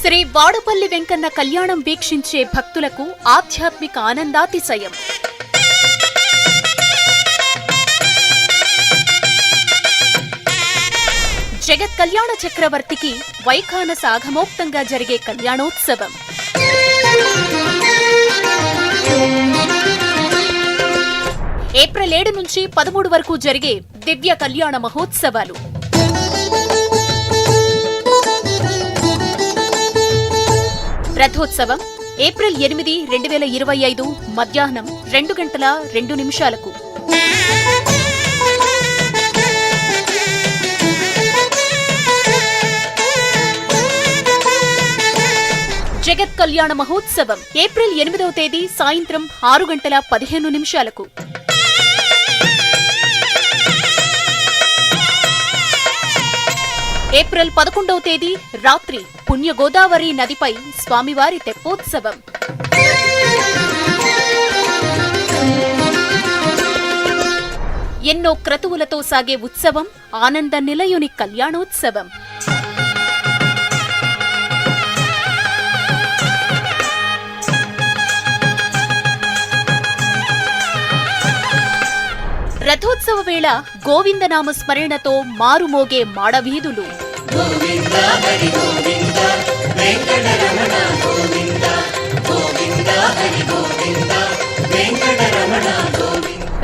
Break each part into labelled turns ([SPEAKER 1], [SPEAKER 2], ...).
[SPEAKER 1] శ్రీ వాడపల్లి వెంకన్న కళ్యాణం వీక్షించే భక్తులకు ఆధ్యాత్మిక ఆనందాతిశయం. జగత్ కళ్యాణ చక్రవర్తికి వైఖాన సాగమోక్తంగా జరిగే కళ్యాణోత్సవం. ఏప్రిల్ ఏడు నుంచి పదమూడు వరకు జరిగే దివ్య కళ్యాణ మహోత్సవాలు. రథోత్సవం ఏప్రిల్ ఎనిమిది రెండు వేల ఇరవై ఐదు మధ్యాహ్నం రెండు గంటల రెండు నిమిషాలకు. జగత్ కళ్యాణ మహోత్సవం ఏప్రిల్ ఎనిమిదవ తేదీ సాయంత్రం ఆరు గంటల పదిహేను నిమిషాలకు. ఏప్రిల్ పదకొండవ తేదీ రాత్రి పుణ్యగోదావరి నదిపై స్వామివారి తెప్పోత్సవం. ఎన్నో క్రతువులతో సాగే ఉత్సవం ఆనంద నిలయుని కళ్యాణోత్సవం. రథోత్సవ వేళ గోవిందనామ స్మరణతో మారుమోగే మాడవీధులు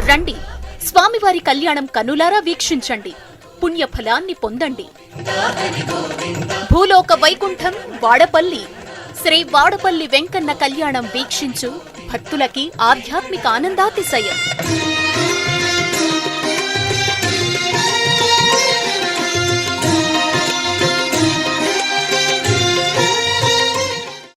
[SPEAKER 1] రండి స్వామివారి కళ్యాణం కనులారా వీక్షించండి పుణ్యఫలాన్ని పొందండి భూలోక వైకుంఠం వాడపల్లి శ్రీ వాడపల్లి వెంకన్న కళ్యాణం వీక్షించు భక్తులకి ఆధ్యాత్మిక ఆనందాతిశయం